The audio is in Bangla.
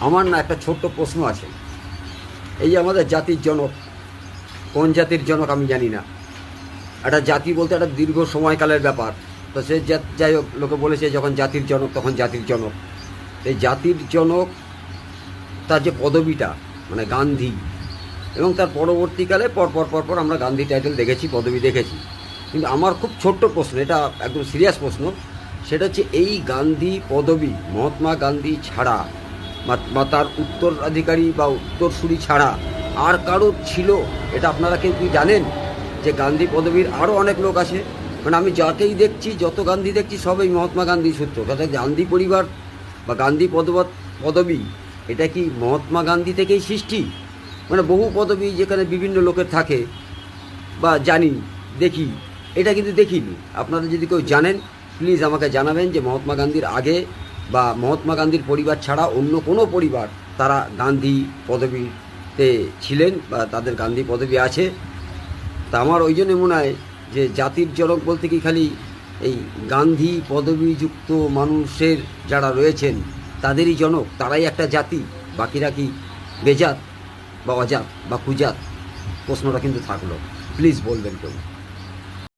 আমার না একটা ছোট্ট প্রশ্ন আছে। এই যে আমাদের জাতির জনক, কোন জাতির জনক আমি জানি না। একটা জাতি বলতে একটা দীর্ঘ সময়কালের ব্যাপার। তো সে যাই হোক, লোকে বলেছে যখন জাতির জনক, তখন জাতির জনক। এই জাতির জনক, তার যে পদবিটা মানে গান্ধী, এবং তার পরবর্তীকালে পর পর পর পর আমরা গান্ধী টাইটেল দেখেছি, পদবি দেখেছি। কিন্তু আমার খুব ছোট্ট প্রশ্ন, এটা একদম সিরিয়াস প্রশ্ন, সেটা হচ্ছে এই গান্ধী পদবি মহাত্মা গান্ধী ছাড়া বা তার উত্তরাধিকারী বা উত্তরসূরি ছাড়া আর কারও ছিল, এটা আপনারা কেউ কি জানেন? যে গান্ধী পদবীর আরও অনেক লোক আছে। মানে আমি যাকেই দেখছি, যত গান্ধী দেখছি, সবই মহাত্মা গান্ধী সূত্র। অর্থাৎ গান্ধী পরিবার বা গান্ধী পদবত পদবী, এটা কি মহাত্মা গান্ধী থেকেই সৃষ্টি? মানে বহু পদবী যেখানে বিভিন্ন লোকের থাকে বা জানি, দেখি, এটা কিন্তু দেখিনি। আপনারা যদি কেউ জানেন প্লিজ আমাকে জানাবেন যে মহাত্মা গান্ধীর আগে বা মহাত্মা গান্ধীর পরিবার ছাড়া অন্য কোনো পরিবার তারা গান্ধী পদবীতে ছিলেন বা তাদের গান্ধী পদবী আছে। তা আমার ওই জন্য মনে হয় যে জাতির জনক বলতে কি খালি এই গান্ধী পদবীযুক্ত মানুষের যারা রয়েছেন তাদেরই জনক, তারাই একটা জাতি, বাকিরা কি বেজাত বা অজাত বা কুজাত? প্রশ্নটা কিন্তু থাকল। প্লিজ বলবেন কেউ।